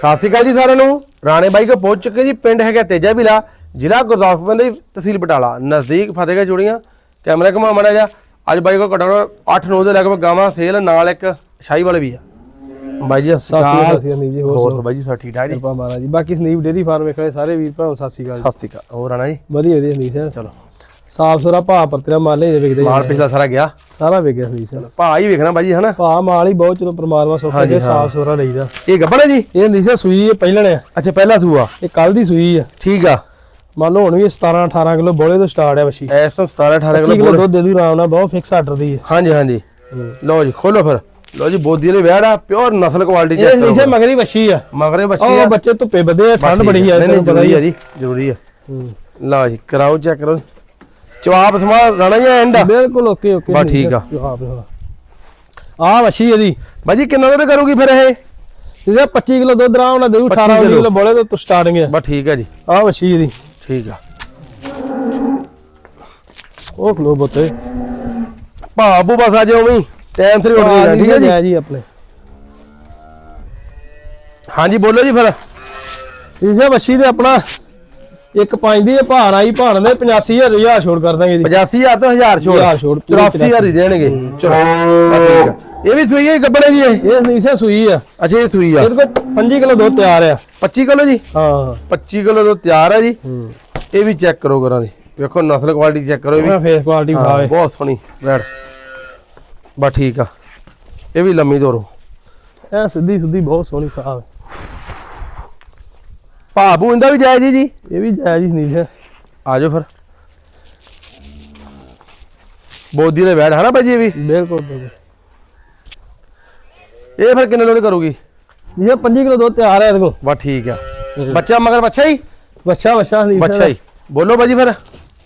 ਸਤਿ ਸ਼੍ਰੀ ਅਕਾਲ ਜੀ ਸਾਰਿਆਂ ਨੂੰ। ਰਾਣੇ ਬਾਈ ਕੋ ਪਹੁੰਚ ਚੁੱਕੇ ਜੀ ਪਿੰਡ ਹੈਗਾ ਤੇਜਾ ਵਿਲਾ ਜ਼ਿਲ੍ਹਾ ਗੁਰਦਾਸਪੁਰ ਦੇ ਤਹਿਸੀਲ ਬਟਾਲਾ ਨਜ਼ਦੀਕ ਫਤਿਹਗੜ੍ਹ ਚੂੜੀਆਂ। ਕੈਮਰਾ ਘੁਮਾ ਮੜਾ ਜਾ ਅੱਜ ਬਾਈ ਕੋ ਘੱਟੋ 8-9 ਦੇ ਲਗਭਗ ਗਾਵਾਂ ਸੇਲ ਨਾਲ ਇੱਕ ਸ਼ਾਹੀ ਵਾਲੇ ਵੀ ਆ। ਬਾਈ ਜੀ ਸਤਿ ਸ਼੍ਰੀ ਅਕਾਲ, ਜੀ, ਹੋਰ? ਬਾਈ ਜੀ ਸਭ ਠੀਕ ਠਾਕ ਜੀ? ਕਿਰਪਾ ਮਹਾਰਾਜ ਜੀ। ਬਾਕੀ ਸੰਦੀਪ ਡੇਰੀ ਫਾਰਮ ਵੇਖਣੇ ਸਾਰੇ ਵੀਰ ਭਰਾਵਾਂ ਸਤਿ ਸ਼੍ਰੀ ਅਕਾਲ। ਸਤਿ ਸ਼੍ਰੀ ਅਕਾਲ। ਹੋਰ ਰਾਣਾ ਜੀ ਵਧੀਆ ਵਧੀਆ ਸੰਦੀਪ ਸਿੰਘ ਚਲੋ। ਸਾਫ਼ ਸੁਥਰਾ ਭਾਅ ਪਰਤਰਾ ਮਾਲੇ ਦੇ ਵਿਕਦੇ ਮਾਲ। ਪਿਛਲਾ ਸਾਰਾ ਗਿਆ? ਸਾਰਾ ਵਿਕ ਗਿਆ ਸਿੰਘ ਭਾ ਹੀ ਵੇਖਣਾ ਬਾਈ ਜੀ ਹਨਾ? ਭਾਅ ਮਾਲ ਹੀ ਬਹੁਤ ਚਲੋ ਪਰਮਾਤਮਾ ਸੁੱਖ ਦੇ ਹਾਂ। ਸਾਫ਼ ਸੁਥਰਾ ਲਈਦਾ। ਇਹ ਗੱਬੜ ਹੈ ਜੀ? ਇਹ ਸੰਦੀਪ ਸਿੰਘ ਸੂਈ ਹੈ ਪਹਿਲਣ ਆ। ਅੱਛਾ ਪਹਿਲਾ ਸੂਆ? ਇਹ ਕੱਲ ਦੀ ਸੂਈ ਆ। ਠੀਕ ਆ। ਮੰਨ ਲਓ ਹੁਣ ਵੀ ਇਹ 17 18 ਕਿਲੋ ਬੋਲੇ ਤੋਂ ਸਟਾਰਟ ਆ ਵਸ਼ੀ ਇਸ ਤੋਂ 17 18 25 ਕਿਲੋ ਬੋਲ- ਦੁੱਧ ਦੇ ਦੂ ਆਰਾਮ ਨਾਲ ਬਹੁਤ ਫਿਕਸ ਆਰਡਰ ਦੀ ਹੈ ਹਾਂਜੀ ਹਾਂਜੀ। ਲਓ ਜੀ ਖੋਲੋ ਫਿਰ। ਲਓ ਜੀ ਬੋਦੀ ਵਾਲੇ ਵਿਆੜ ਪਿਓਰ ਨਸਲ ਕੁਆਲਿਟੀ ਇਹ ਸੰਦੀਪ ਸਿੰਘ ਕਰੋ ਮਗਰੀ ਵਸ਼ੀ ਆ। ਮਗਰੇ ਬੱਚੀ ਉਹ ਆ ਬੱਚੇ ਧੁੱਪੇ ਆ ਠੰਡ ਬੜੀ ਆ ਨਹੀਂ ਨਹੀਂ ਜ਼ਰੂਰੀ ਹੀ ਆ। ਜੀ ਜ਼ਰੂਰੀ ਆ। ਹੂੰ। ਲਓ ਜੀ ਕਰਾਓ ਚੈੱਕ ਕਰੋ। ਜਵਾਬ ਸਮਾ ਰਾਣਾ ਜੀ ਐਂਡ ਆ ਬਿਲਕੁਲ ਓਕੇ ਓਕੇ ਬਸ ਠੀਕ ਆ। ਆ ਵਸ਼ੀ ਇਹਦੀ। ਬਾਜੀ ਕਿੰਨਾ ਦੇ ਕਰੂਗੀ ਫਿਰ ਇਹ? ਇਹਦਾ 25 ਕਿਲੋ ਦੁੱਧ ਆਰਾਮ ਨਾਲ ਦੇਊ 25 18 ਕਿਲੋ। ਕਿਲੋ ਬੋਲੇ ਤੋਂ ਸਟਾਰਟਿੰਗ ਹੈ ਬਸ ਠੀਕ ਆ ਜੀ। ਆ ਵਸ਼ੀ ਇਹਦੀ। ਠੀਕ ਆ। ਉਹ ਖਲੋ ਬੋਤੇ ਭਾਬੂ ਬਸ ਆ ਜਾਓ ਵੀ ਟਾਈਮ ਸਿਰ ਉੱਠ ਜਾਣਾ ਠੀਕ ਹੈ ਜੀ? ਆਪਣੇ। ਹਾਂਜੀ ਬੋਲੋ ਜੀ ਫਿਰ। ਇਸੇ ਵਸ਼ੀ ਦੇ ਆਪਣਾ ਇੱਕ ਪੰਜ ਦੀ ਭਾਰ ਆਈ ਭਾਰ ਦੇ 85000 ਹਜ਼ਾਰ ਛੋੜ ਕਰ ਦਾਂਗੇ ਜੀ। 85000 ਤੋਂ 1000 ਛੋੜ। ਹਜ਼ਾਰ ਛੋੜ, ਪੂਰੀ 84000 ਹੀ ਦੇਣਗੇ। ਚਲੋ ਬਸ ਠੀਕ ਆ। ਇਹ ਵੀ ਸੂਈ ਹੈ ਗੱਬੜੇ ਜੀ ਇਹ? ਇਹ ਇਸੇ ਸੂਈ ਆ। ਅੱਛਾ ਇਹ ਸੂਈ ਆ। ਇਹਦੇ ਕੋਲ 5 ਕਿਲੋ ਦੁੱਧ ਤਿਆਰ ਆ। 25 ਕਿਲੋ ਜੀ? ਹਾਂ। 25 ਕਿਲੋ ਤੋਂ ਤਿਆਰ ਹੈ ਜੀ। ਇਹ ਵੀ ਚੈੱਕ ਕਰੋ ਕਰਾਂ ਜੀ। ਵੇਖੋ ਨਸਲ ਕੁਆਲਿਟੀ ਚੈੱਕ ਕਰੋ ਇਹ ਵੀ। ਫੇਸ ਕੁਆਲਿਟੀ ਭਾਵੇ ਬਹੁਤ ਸੋਹਣੀ ਬੈਡ ਬਸ ਠੀਕ ਆ। ਇਹ ਵੀ ਲੰਮੀ ਦੋਰੋ ਇਹ ਸਿੱਧੀ ਸੁੱਧੀ ਬਹੁਤ ਸੋਹਣੀ ਸਾਹ ਭਾਬੂ ਇਹਦਾ ਵੀ ਜਾਇਜ਼ ਜੀ ਜੀ। ਇਹ ਵੀ ਜਾਇਜ਼ ਹੀ ਹੈ ਆ ਜਾਓ ਫਿਰ। ਬੋਦੀ ਦੇ ਬੈਡ ਹਨਾ ਭਾਜੀ ਇਹ ਵੀ? ਬਿਲਕੁਲ ਬਿਲਕੁਲ। ਇਹ ਫਿਰ ਕਿੰਨੇ ਦੁੱਧ ਕਰੂਗੀ? ਇਹ 5 ਕਿਲੋ ਦੁੱਧ ਤਿਆਰ ਆ ਇਹਦੇ ਕੋਲ। ਬਸ ਠੀਕ ਆ। ਬੱਚਾ ਮਗਰ ਬੱਚਾ ਹੀ? ਬੱਚਾ ਬੱਚਾ ਨਹੀਂ ਬੱਚਾ ਹੀ। ਬੋਲੋ ਭਾਜੀ ਫਿਰ।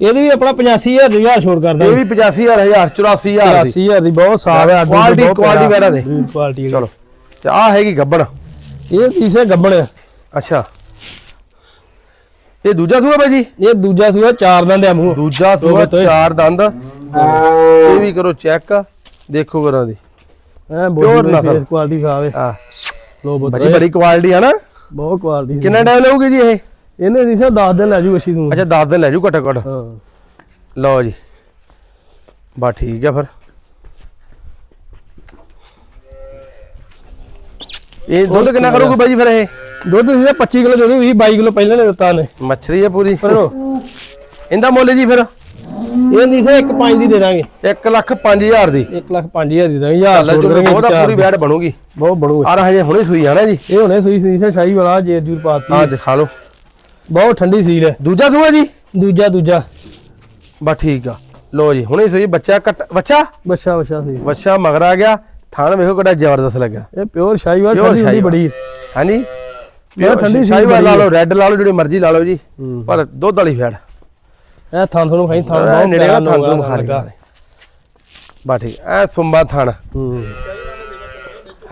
ਇਹਦੀ ਵੀ ਆਪਣਾ 85000 ਹਜ਼ਾਰ ਛੋੜ ਕਰ ਇਹ ਵੀ 85000 ਹਜ਼ਾਰ 84000 ਦੀ। 80000 ਦੀ ਬਹੁਤ ਸਾਫ਼ ਹੈ Quality- quality ਵਗੈਰਾ ਦੇ। ਕੁਆਲਿਟੀ ਚਲੋ। ਤੇ ਆ ਹੈਗੀ ਗੱਬੜ। ਇਹ ਤੀਸਰੇ ਗੱਬਣ ਆ। ਅੱਛਾ। ਇਹ ਦੂਜਾ ਸੂਆ ਭਾਜੀ ਇਹ ਦੂਜਾ ਸੂਆ ਚਾਰ ਦੰਦ ਆ ਮੂੰਹ। ਦੂਜਾ ਸੂਆ। ਚਾਰ ਦੰਦ। ਇਹ ਵੀ ਕਰੋ ਚੈੱਕ ਦੇਖੋ ਕਰਾਂ ਦੀ ਐ। ਫੇਸ ਕੁਆਲਿਟੀ ਖਾਵੇ। ਆ ਲੋ ਬੋਤ ਬੜੀ ਬੜੀ ਕੁਆਲਿਟੀ ਆ ਨਾ। ਬਹੁਤ ਕੁਆਲਿਟੀ ਕਿੰਨਾ ਟਾਈਮ ਲਊਗੀ ਜੀ ਇਹ? ਇਹਨੇ ਤੀਸਰੇ 10 ਦਿਨ ਲੈ ਜੂ ਅਸ਼ੀ ਨੂੰ। ਅੱਛਾ 10 ਦਿਨ ਲੈ ਜੂ ਘੱਟੋ ਘੱਟ। ਹਾਂ। ਲਓ ਜੀ। ਬਸ ਠੀਕ ਆ ਫਿਰ। ਇਹ ਦੁੱਧ ਕਿੰਨਾ ਕਰੂਗੀ ਬਾਈ ਜੀ ਫਿਰ ਇਹ? ਦੁੱਧ ਸੀ 25 ਕਿਲੋ ਦੇ ਦੂ 20 22 ਕਿਲੋ ਪਹਿਲਾਂ ਨੇ ਦਿੱਤਾ ਨੇ ਮੱਛਰੀ ਆ ਪੂਰੀ। ਇਹਦਾ ਮੁੱਲ ਜੀ ਫਿਰ? ਇਹ ਨਹੀਂ ਸੇ 1.5 ਦੀ ਦੇ ਦਾਂਗੇ। 1 ਲੱਖ 5000 ਦੀ। 1 ਲੱਖ 5000 ਦੀ ਦਾਂਗੇ ਹਜ਼ਾਰ ਲੈ ਛੋੜ ਜੋ ਕਰਾਂਗੇ ਬਹੁਤਾ ਚਾਰ ਪੂਰੀ। ਬੈਡ ਬਣੂਗੀ। ਬਹੁਤ ਬਣੂ ਆ ਹਜੇ ਹੁਣੇ ਸੂਈ ਆ ਨਾ ਜੀ। ਇਹ ਹੁਣੇ ਸੂਈ ਸੀ ਸ਼ਾਹੀ ਵਾਲਾ ਜੇਰ ਜੂਰ ਪਾਤੀ। ਆ ਦਿਖਾ ਲਓ। ਬਹੁਤ ਠੰਡੀ ਸੀਲ ਹੈ ਦੂਜਾ ਸੂਆ ਜੀ? ਦੂਜਾ ਦੂਜਾ। ਬਸ ਠੀਕ ਆ। ਲਓ ਜੀ ਹੁਣੇ ਸੂਈ ਬੱਚਾ ਕੱਟ ਬੱਚਾ? ਬੱਚਾ ਬੱਚਾ ਸੀ। ਬੱਚਾ ਮਗਰ ਆ ਗਿਆ। ਥਾਣ ਵੇਖੋ ਕਿੱਡਾ ਜ਼ਬਰਦਸਤ ਲੱਗਾ। ਇਹ ਪਿਓਰ ਸ਼ਾਹੀ ਵਾਲਾ Pure ਠੰਡੀ ਹੁੰਦੀ ਸ਼ਾਹੀਵਾਲ। ਬੜੀ। ਹਾਂਜੀ? ਬਹੁਤ ਠੰਡੀ ਸੀ ਸ਼ਾਹੀਵਾਲ ਲਾ। ਲਓ ਰੈੱਡ ਲਾ ਲਓ ਜਿਹੜੀ ਮਰਜ਼ੀ ਲਾ ਲਓ ਜੀ। ਪਰ ਦੁੱਧ ਵਾਲੀ ਫੈੜ ਇਹ ਥਾਂ ਤੁਹਾਨੂੰ ਖਾਈ ਥਾਂ ਬਹੁਤ ਨੇੜੇ ਦਾ ਥਾਂ ਲੱਗਾ। ਖਾ ਲਿਆ ਬਾ ਠੀਕ ਐ ਸੁੰਬਾ ਥਾਣ। ਹੂੰ।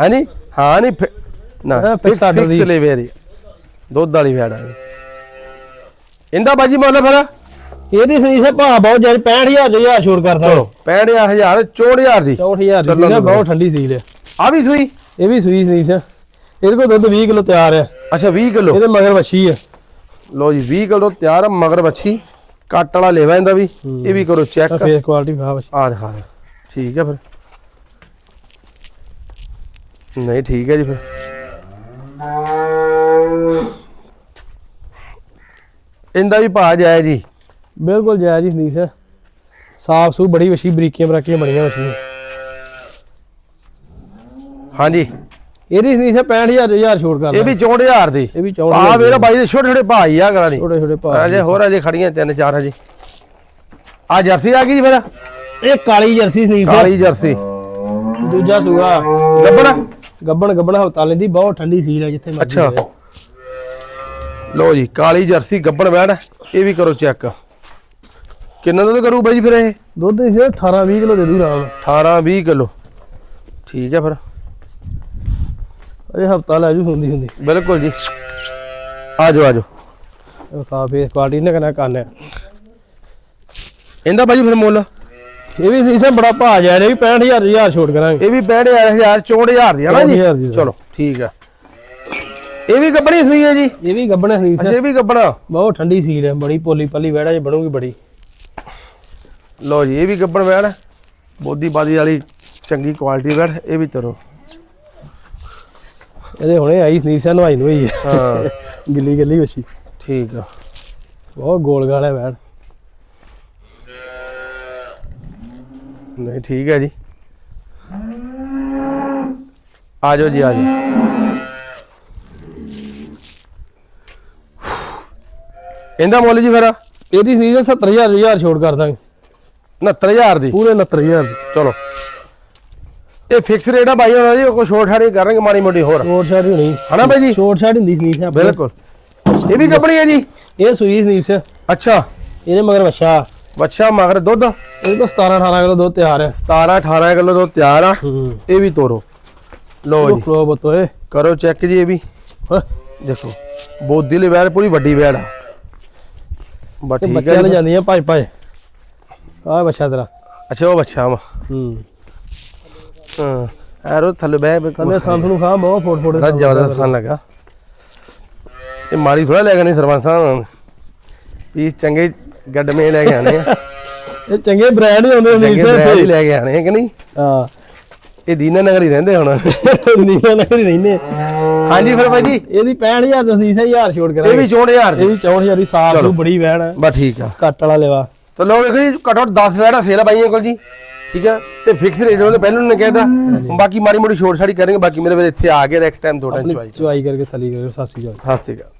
ਹਾਂਜੀ? ਹਾਂ ਨਹੀਂ ਫਿ- ਨਾ ਇਹ ਫਿਕਸ ਦੁੱਧ ਵਾਲੀ ਫੈੜ ਆ ਇਹ। ਇਹਦਾ ਬਾਜੀ ਮੁੱਲ ਫਿਰ? ਇਹਦੀ ਸਹੀ ਸੇ ਭਾਅ ਬਹੁਤ ਜਾਇ 65000 ਦੇ ਹਜ਼ਾਰ ਛੋੜ ਕਰਦਾ ਚਲੋ 65000 64000 ਦੀ। 64000 ਚੱਲਣ ਦੀ ਸੀਲ। ਬਹੁਤ ਠੰਡੀ ਸੀਲ ਹੈ ਆ ਵੀ ਸੂਈ? ਇਹ ਵੀ ਸੂਈ ਸਹੀ ਸੇ ਇਹਦੇ ਕੋਲ ਦੁੱਧ 20 ਕਿਲੋ ਤਿਆਰ ਹੈ ਅੱਛਾ 20 ਕਿਲੋ? ਇਹਦੇ ਮਗਰ ਵੱਛੀ ਹੈ ਲੋ ਜੀ 20 ਕਿਲੋ ਤਿਆਰ ਆ ਮਗਰ ਬੱਛੀ ਕੱਟ ਵਾਲਾ ਲੇਵਾ ਇਹਦਾ ਵੀ। ਇਹ ਵੀ ਕਰੋ ਚੈੱਕ। ਫੇਸ ਕੁਆਲਿਟੀ ਖਾ ਵੱਛੀ। ਆ ਦਿਖਾ ਦਿਓ। ਠੀਕ ਹੈ ਫਿਰ। ਨਹੀਂ ਠੀਕ ਹੈ ਜੀ ਫਿਰ। ਇਹਦਾ ਵੀ ਭਾਅ ਜਾਇਆ ਜੀ। ਬਿਲਕੁਲ ਜਾਇਜ਼ ਹੀ ਨਹੀਂ ਸੇ। ਸਾਫ਼ ਸੂ ਬੜੀ ਵੱਛੀ ਬਰੀਕੀਆਂ ਬਰਾਕੀਆਂ ਬੜੀਆਂ ਵੱਛੀਆਂ। ਹਾਂਜੀ। ਇਹਦੀ ਸਹੀ ਸੇ 65000 ਹਜ਼ਾਰ ਛੋੜ ਕਰਦਾ ਇਹ ਵੀ 64000 ਦੀ। ਇਹ ਵੀ ਆ 64000 ਵੇਰਾ ਬਾਈ ਦੇ ਛੋਟੇ ਛੋਟੇ ਹੀ ਆ ਗਲਾ ਨਹੀਂ ਛੋਟੇ ਛੋਟੇ ਭਾਅ ਅਜੇ ਹੋਰ ਅਜੇ ਖੜੀਆਂ ਤਿੰਨ ਚਾਰ ਹਜੇ। ਆ ਜਰਸੀ ਆ ਗਈ ਜੀ ਫਿਰ। ਇਹ ਕਾਲੀ ਜਰਸੀ ਸਨੀਪ ਕਾਲੀ ਜਰਸੀ। ਦੂਜਾ ਸੂਆ। ਲੱਭਣਾ ਗੱਬਣ ਗੱਬਣ ਹਵਤਾ ਲੈਂਦੀ ਬਹੁਤ ਠੰਡੀ ਸੀਲ ਹੈ ਜਿੱਥੇ ਮਰਜ਼ੀ ਅੱਛਾ। ਲੋ ਜੀ ਕਾਲੀ ਜਰਸੀ ਗੱਬਣ ਬੈੜ ਇਹ ਵੀ ਕਰੋ ਚੈੱਕ। ਕਿੰਨਾ ਦੁੱਧ ਕਰੂ ਬਾਈ ਫਿਰ ਇਹ? ਦੁੱਧ ਇਸ 18 20 ਕਿਲੋ ਦੇ ਦੂ ਰਾਮ 18 20 ਕਿਲੋ। ਠੀਕ ਹੈ ਫਿਰ। ਅਜੇ ਹਫਤਾ ਲੈ ਜੂ ਹੁੰਦੀ ਹੁੰਦੀ। ਬਿਲਕੁਲ ਜੀ। ਆ ਜਾਓ ਆ ਜਾਓ। ਇਹ ਕਾਫੀ ਕੁਆਲਿਟੀ ਨੇ ਕਨਾ ਕੰਨ ਹੈ ਇਹਦਾ ਬਾਈ ਫਿਰ ਮੁੱਲ? ਇਹ ਵੀ ਇਸੇ ਬੜਾ ਭਾਅ ਜਾ ਰਿਹਾ ਵੀ 65000 ਹਜ਼ਾਰ ਛੋੜ ਕਰਾਂਗੇ। ਇਹ ਵੀ 65000 64000 ਦੀ ਹੈ ਨਾ ਜੀ? 64,000 ਦੀ। ਚਲੋ ਠੀਕ ਹੈ ਇਹ ਵੀ ਗੱਬਣੀ ਸੂਈ ਹੈ ਜੀ? ਇਹ ਵੀ ਗੱਬਣੇ ਸੀ। ਅੱਛਾ ਇਹ ਵੀ ਗੱਬਣਾ। ਬਹੁਤ ਠੰਡੀ ਸੀਲ ਹੈ ਬੜੀ ਪੋਲੀ ਪੱਲੀ ਵੜਾ ਜੇ ਬਣੂਗੀ ਬੜੀ। ਲਓ ਜੀ ਇਹ ਵੀ ਗੱਬਣ ਹੈ। ਬੋਦੀ ਬਾਦੀ ਵਾਲੀ ਚੰਗੀ ਕੁਆਲਿਟੀ ਵੈੜ ਇਹ ਵੀ ਤਰੋ ਇਹਦੇ ਹੁਣੇ ਆਈ ਸਿੰਘ ਨਵਾਈ ਨੂੰ ਹੈ। ਹਾਂ। ਗਿੱਲੀ ਗਿੱਲੀ ਵਛੀ। ਠੀਕ ਆ। ਬਹੁਤ ਗੋਲ ਗਾਲ ਹੈ ਵੈਣ ਨਹੀਂ ਠੀਕ ਹੈ ਜੀ। ਆ ਜਾਓ ਜੀ ਆ ਜਾਓ। ਇਹਦਾ ਮੁੱਲ ਜੀ ਫਿਰ? ਇਹਦੀ ਸਨੀਰ 70000 ਹਜ਼ਾਰ ਛੋੜ ਕਰ ਦਾਂਗੇ। 69000 ਦੀ। ਪੂਰੇ 69000 ਦੀ। ਚਲੋ। ਇਹ ਫਿਕਸ ਰੇਟ ਆ ਬਾਈ ਹੋਣਾ ਜੀ ਕੋਈ ਛੋਟ ਛਾੜੀ ਕਰਾਂਗੇ ਮਾੜੀ ਮੋਟੀ ਹੋਰ? ਛੋਟ ਹੀ ਹੋਣੀ। ਹਨਾ ਬਾਈ ਜੀ? ਛੋਟ ਛਾਟ ਹੁੰਦੀ ਆਪਣੇ। ਬਿਲਕੁਲ। ਇਹ ਵੀ ਕੰਪਨੀ ਹੈ ਜੀ? ਇਹ ਸੂਈ ਸਨੀਰ ਸਿੰਘ ਅੱਛਾ। ਇਹਦੇ ਮਗਰ ਵਛਾ। ਬੱਚਾ ਮਗਰ ਦੁੱਧ? ਇਹਦੇ ਕੋਲ 17 18 ਕਿਲੋ ਦੁੱਧ ਤਿਆਰ ਹੈ। 17 18 ਕਿਲੋ ਤੋਂ ਤਿਆਰ ਆ। ਇਹ ਵੀ ਤੋਰੋ। ਲਓ ਜੀ। ਕਲੋ ਬਤੋਏ ਕਰੋ ਚੈੱਕ ਜੀ ਇਹ ਵੀ। ਦੇਖੋ ਬਹੁਤ ਦਿਲ ਵੈਰ ਪੂਰੀ ਵੱਡੀ ਵੈੜ ਆ। ਹੈ ਲੈ ਜੀ। ਜਾਂਦੀਆਂ ਭੱਜ ਭੱਜ ਆਹ ਬੱਚਾ ਤੇਰਾ। ਅੱਛਾ ਉਹ ਬੱਚਾ ਵਾ। ਹੂੰ। ਹਾਂ ਐਰੋ ਥੱਲੇ ਬਹਿ ਕਹਿੰਦੇ ਥਾਂ ਤੁਹਾਨੂੰ ਖਾਂ ਬਹੁਤ ਫੋਟ ਫੋਟ ਬੜਾ ਜ਼ਬਰਦਸਤ ਖਾਨ ਲੱਗਾ। ਇਹ ਮਾਰੀ ਥੋੜਾ ਲੈ ਕੇ ਨਹੀਂ ਸਰਪੰਚ ਸਾਹਿਬ ਪੀਸ ਚੰਗੇ ਗੱਡਮੇ ਲੈ ਕੇ ਆਣੇ ਆ। ਇਹ ਚੰਗੇ ਬ੍ਰਾਂਡ ਹੀ ਸਨੀਰ ਬ੍ਰਾਂਡ ਹੀ ਸਿੰਘ ਲੈ ਕੇ ਆਣੇ ਆ ਕਿ ਨਹੀਂ? ਹਾਂ। ਇਹ ਦੀਨਾ ਨਗਰ ਹੀ ਰਹਿੰਦੇ ਹੁਣ। ਨੀਲਾ ਨਗਰ ਹੀ ਰਹਿੰਦੇ। ਹਾਂਜੀ ਫਿਰ ਭਾਈ ਜੀ। ਇਹਦੀ 65000 ਦਾ ਸਨੀਰ ਸਿੰਘ ਹਜ਼ਾਰ ਛੋੜ ਇਹ ਕਰਾਂਗੇ ਵੀ 64000 ਇਹ ਵੀ 64000 ਦੀ ਸਾਫ਼। ਨੂੰ ਬੜੀ ਵੈਣ ਬਸ ਠੀਕ ਆ। ਕੱਟ ਵਾਲਾ ਲੈਵਾ। ਤਾਂ ਲੋ ਵੇਖੋ ਜੀ ਘੱਟੋ ਘੱਟ 10 ਵੈੜਾ ਫੇਲ ਆ ਬਾਈਆਂ ਕੋਲ ਜੀ। ਠੀਕ ਆ? ਤੇ ਫਿਕਸ ਰੇਟ ਉਹਨੇ ਪਹਿਲਾਂ ਨੇ ਕਹਿਤਾ ਬਾਕੀ ਮਾੜੀ ਮੋਟੀ ਛੋੜ ਛਾੜੀ ਕਰਾਂਗੇ ਬਾਕੀ ਮੇਰੇ ਵੇ ਇੱਥੇ ਆ ਕੇ ਇੱਕ ਟਾਈਮ ਟਾਈਮ ਚੁਆਈ ਚੁਆਈ ਕਰਕੇ ਥਲੀ ਅਕਾਲ। ਸਤਿ ਸ਼੍ਰੀ ਅਕਾਲ।